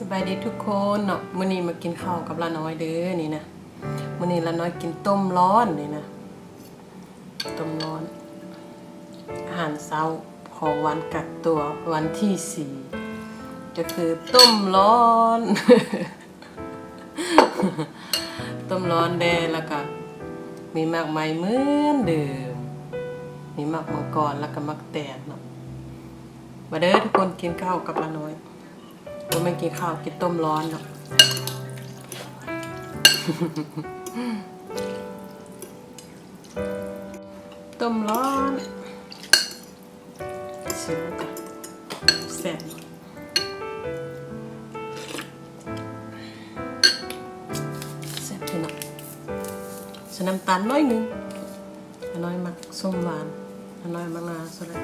สบายดีทุกคนเนาะมื้อนี้มากินข้าวกับละน้อยเด้อนี่นะมื้อนี้ละน้อยกินต้มร้อนนี่นะต้มร้อน อาหารเช้าของวันกักตัววันที่สี่ก็คือต้มร้อน ต้มร้อนแดงแล้วก็มีมากไม้เหมือนเดิม มีมากมังกรแล้วก็มักแตนเนาะมาเด้อทุกคนกินข้าวกับละน้อย ว่าไม่กินข้าวกินต้มร้อนเนาะต้มร้อนชิมกันแซ่บเนาะแซ่บที่เนาะใส่น้ำตาลน้อยหนึงน้อยมักส้มหวานน้อยมักงาสลัด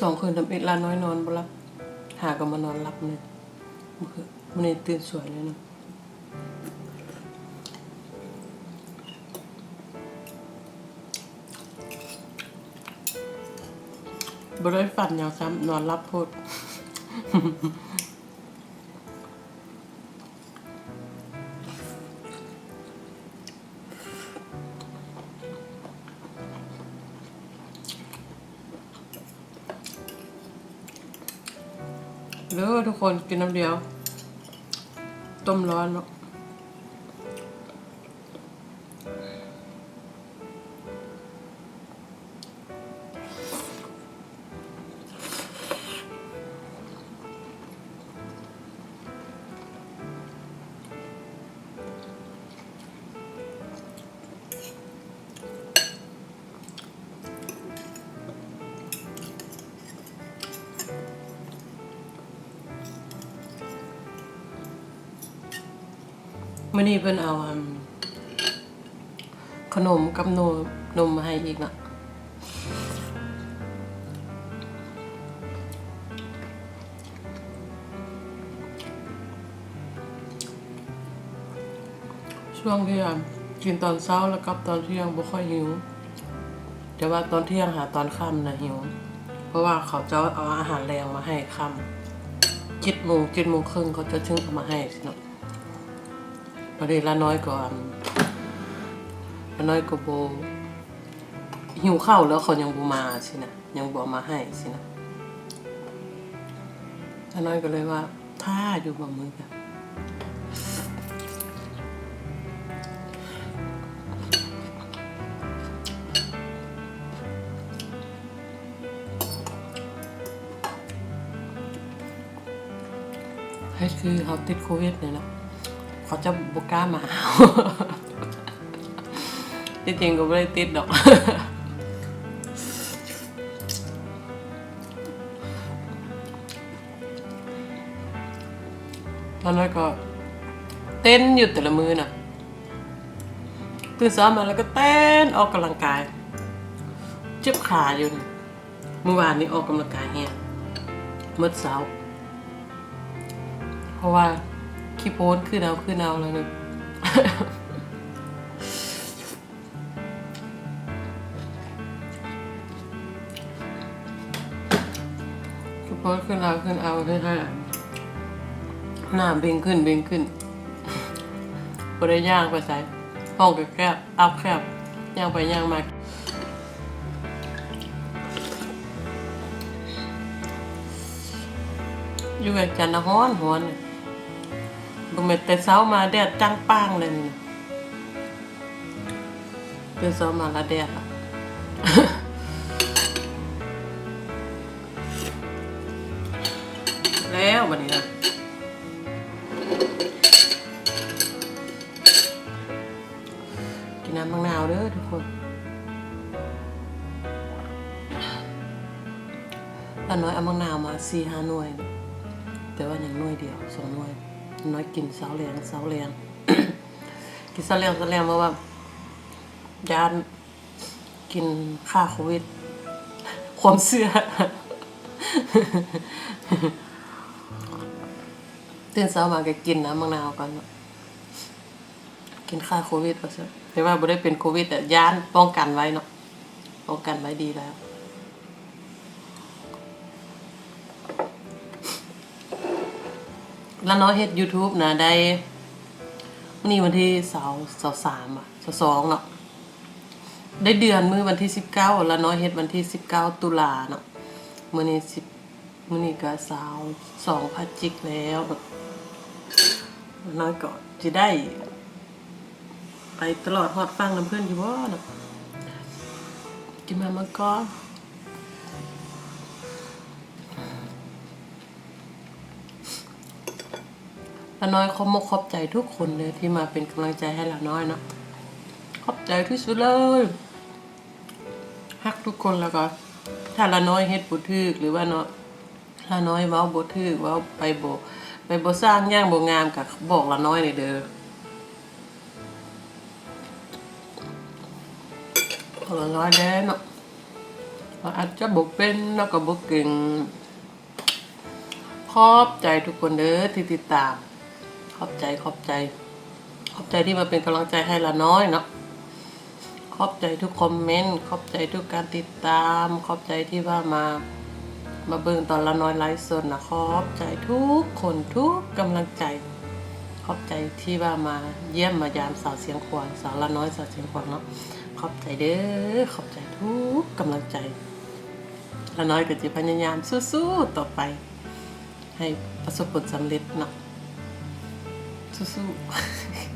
สองคืนทำอิดลาน้อยนอนบ่หลับหาก็มานอนหลับเลยมื่อคืนมันเลยตื่นสวยเลยเนาะบ่ได้ฝันอย่างซ้ำนอนหลับโพด เด้อทุกคนกินน้ำเดียว ต้มร้อนเนาะ มื่อนี้เพิ่นเอาอันขนมกับนมนมมาให้อีกนะช่วงที่กินตอนเช้าแล้วกับตอนเที่ยงบ่ค่อยหิว แต่ว่าตอนเที่ยงหาตอนค่ำนะหิว เพราะว่าเขาจะเอาอาหารแรงมาให้ค่ำเจ็ดโมงเจ็ดโมงครึ่งเขาจะถึงเอามาให้สิเนาะพอดีละน้อยก่อนละน้อยก็โบหิวข้าวแล้วเขายังบูมาสินะยังบอมาให้สินะละน้อยก็เลยว่า ถ้าอยู่บ่มือกันให้คือเขาติดโควิดเนี่ยนะ เขาจะบุกล้ามาจริงก็ไม่ได้ติดดอกตอนนั้นก็ เต้นอยู่แต่ละมือน่ะตื่นเช้ามาแล้วก็เต้นออกกำลังกาย เจ็บขาอยู่เมื่อวานนี้ออกกำลังกายเฮียเมื่อเช้า เพราะว่า ขี้โพสขึ้นเอาขึ้นเอาเลยนึงขี้โพสขึ้นเอาขึ้นเอาขึ้นเอาหน้าเบ่งขึ้นเบ่งขึ้นบ่ได้ย่างไปใส่ห้องก็แคบอัพแคบย่างไปย่างมาอยู่กับจันทร์น่ะฮ้อนฮ้อนเลย บ่แม่นแต่เช้ามาแดดจังป้างเลยนี่นเช้ามาแล้วแดดอะแล้ววันนี้นะกินน้ำมะนาวเด้อทุกคนป้าน้อยเอามะนาวมาสี่ห้าหน่วย แต่ว่าอย่างหน่วยเดียวสอง น้อยกินเสาแรงเสาแรงกินเสาแรงเสาแรงเพราะว่ายานกินค่าโควิดความเชื่อตื่นเช้ามาก็กินน้ำมะนาวก่อนกินค่าโควิดว่าซะแต่ว่าบ่ได้เป็นโควิดแต่ยานป้องกันไว้เนาะป้องกันไว้ดีแล้ว แล้วน้อยเฮ็ด YouTube นะได้วันนี้วันที่สาร์เสาร์สามอะสาร์สองเนาะได้เดือนมื้อวันที่สิบเก้าแล้วน้อยเฮ็ดวันที่สิบเก้าตุลาเนาะมื้อนี้สิบมื้อนี้ก็สาวสองพัจิกแล้วน้อยก็จะได้ ไปตลอดฮอดฟังน้ำเพื่อนอยู่บ่เนาะกินมามาก่อน ละน้อยขอบมกขอบใจทุกคนเลยที่มาเป็นกำลังใจให้ละน้อยเนาะขอบใจที่สุดเลยฮักทุกคนแล้วก็ ถ้าละน้อยเฮ็ดบ่ถูกหรือว่าเนาะละน้อยเว้าบ่ถูกเว้าไปบ่ไปบ่สร้างย่างบ่งามก็บอกละน้อยนี่เด้อขอละน้อยแด้เนาะว่าอาจจะบ่เป็นแล้วก็บ่เก่งขอบใจทุกคนเด้อที่ติดตาม อบใจขอบใจ ขอบใจที่มาเป็นกำลังใจให้ละน้อยเนาะขอบใจทุกคอมเมนต์ขอบใจทุกการติดตาม ขอบใจที่ว่ามามาเบิ่งตอนละน้อยไลฟ์สดนะขอบใจทุกคนทุกกำลังใจ ขอบใจที่ว่ามาเยี่ยมมายามสาวเสียงขวางสาวละน้อยสาวเสียงขวางเนาะขอบใจเด้อขอบใจทุกกำลังใจละน้อยก็จะพยายามสู้ๆต่อไป ให้ประสบผลสำเร็จเนาะ สู้ๆ